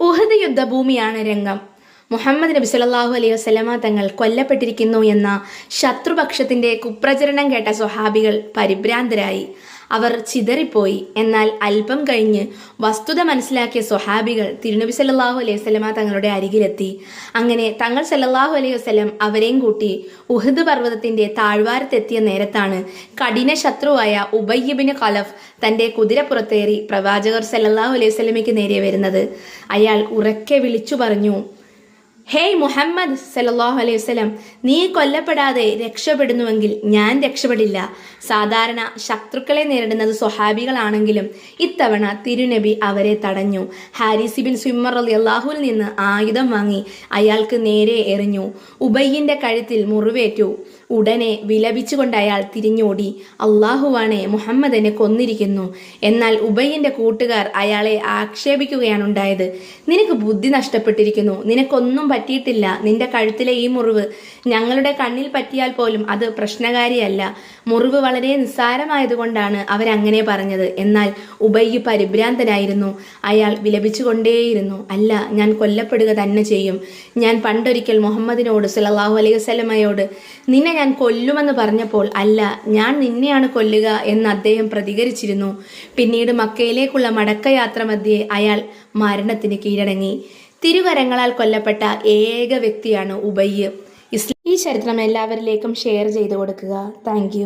ഉഹദ് യുദ്ധഭൂമിയാണ് രംഗം. മുഹമ്മദ് നബി സല്ലല്ലാഹു അലൈഹി വസ്ലമ തങ്ങൾ കൊല്ലപ്പെട്ടിരിക്കുന്നു എന്ന ശത്രുപക്ഷത്തിന്റെ കുപ്രചരണം കേട്ട സ്വഹാബികൾ പരിഭ്രാന്തരായി. അവർ ചിതറിപ്പോയി. എന്നാൽ അല്പം കഴിഞ്ഞ് വസ്തുത മനസ്സിലാക്കിയ സ്വഹാബികൾ തിരുനബി സല്ലാഹു അലൈഹി വസ്ലമ തങ്ങളുടെ അരികിലെത്തി. അങ്ങനെ തങ്ങൾ സല്ലാഹു അലൈഹി വസ്ലം അവരെയും കൂട്ടി ഉഹദ് പർവതത്തിന്റെ താഴ്വാരത്തെത്തിയ നേരത്താണ് കഠിന ശത്രുവായ ഉബയ്യബിന് ഖലഫ് തന്റെ കുതിരപ്പുറത്തേറി പ്രവാചകർ സല്ലാഹു അലൈഹി വസ്ലമയ്ക്ക് നേരെ വരുന്നത്. അയാൾ ഉറക്കെ വിളിച്ചു പറഞ്ഞു ഹേയ് മുഹമ്മദ് സല്ലല്ലാഹു അലൈഹി വസ്ലം നീ കൊല്ലപ്പെടാതെ രക്ഷപ്പെടുന്നുവെങ്കിൽ ഞാൻ രക്ഷപ്പെടില്ല. സാധാരണ ശത്രുക്കളെ നേരിടുന്നത് സ്വഹാബികളാണെങ്കിലും ഇത്തവണ തിരുനബി അവരെ തടഞ്ഞു. ഹാരിസി ബിൻ സ്വിമ്മർ അലി അള്ളാഹുവിൽ നിന്ന് ആയുധം വാങ്ങി അയാൾക്ക് നേരെ എറിഞ്ഞു. ഉബയ്യന്റെ കഴുത്തിൽ മുറിവേറ്റു. ഉടനെ വിലപിച്ചുകൊണ്ട് അയാൾ തിരിഞ്ഞോടി. അള്ളാഹുവാണെ മുഹമ്മദിനെ കൊന്നിരിക്കുന്നു. എന്നാൽ ഉബയ്യന്റെ കൂട്ടുകാർ അയാളെ ആക്ഷേപിക്കുകയാണ് ഉണ്ടായത്. നിനക്ക് ബുദ്ധി നഷ്ടപ്പെട്ടിരിക്കുന്നു. നിനക്കൊന്നും പറ്റിയിട്ടില്ല. നിന്റെ കഴുത്തിലെ ഈ മുറിവ് ഞങ്ങളുടെ കണ്ണിൽ പറ്റിയാൽ പോലും അത് പ്രശ്നകാരിയല്ല. മുറിവ് വളരെ നിസ്സാരമായതുകൊണ്ടാണ് അവരങ്ങനെ പറഞ്ഞത്. എന്നാൽ ഉബയ്യ് പരിഭ്രാന്തനായിരുന്നു. അയാൾ വിലപിച്ചുകൊണ്ടേയിരുന്നു. അല്ല ഞാൻ കൊല്ലപ്പെടുക തന്നെ ചെയ്യും. ഞാൻ പണ്ടൊരിക്കൽ മുഹമ്മദിനോട് സല്ലല്ലാഹു അലൈഹി വസ്ലമയോട് നിന്നെ ഞാൻ കൊല്ലുമെന്ന് പറഞ്ഞപ്പോൾ അല്ല ഞാൻ നിന്നെയാണ് കൊല്ലുക എന്ന് അദ്ദേഹം പ്രതികരിച്ചിരുന്നു. പിന്നീട് മക്കയിലേക്കുള്ള മടക്കയാത്ര മധ്യേ അയാൾ മരണത്തിന് കീഴടങ്ങി. തിരുകരങ്ങളാൽ കൊല്ലപ്പെട്ട ഏക വ്യക്തിയാണ് ഉബയ്യ്. ഈ ചരിത്രം എല്ലാവരിലേക്കും ഷെയർ ചെയ്തു കൊടുക്കുക. താങ്ക്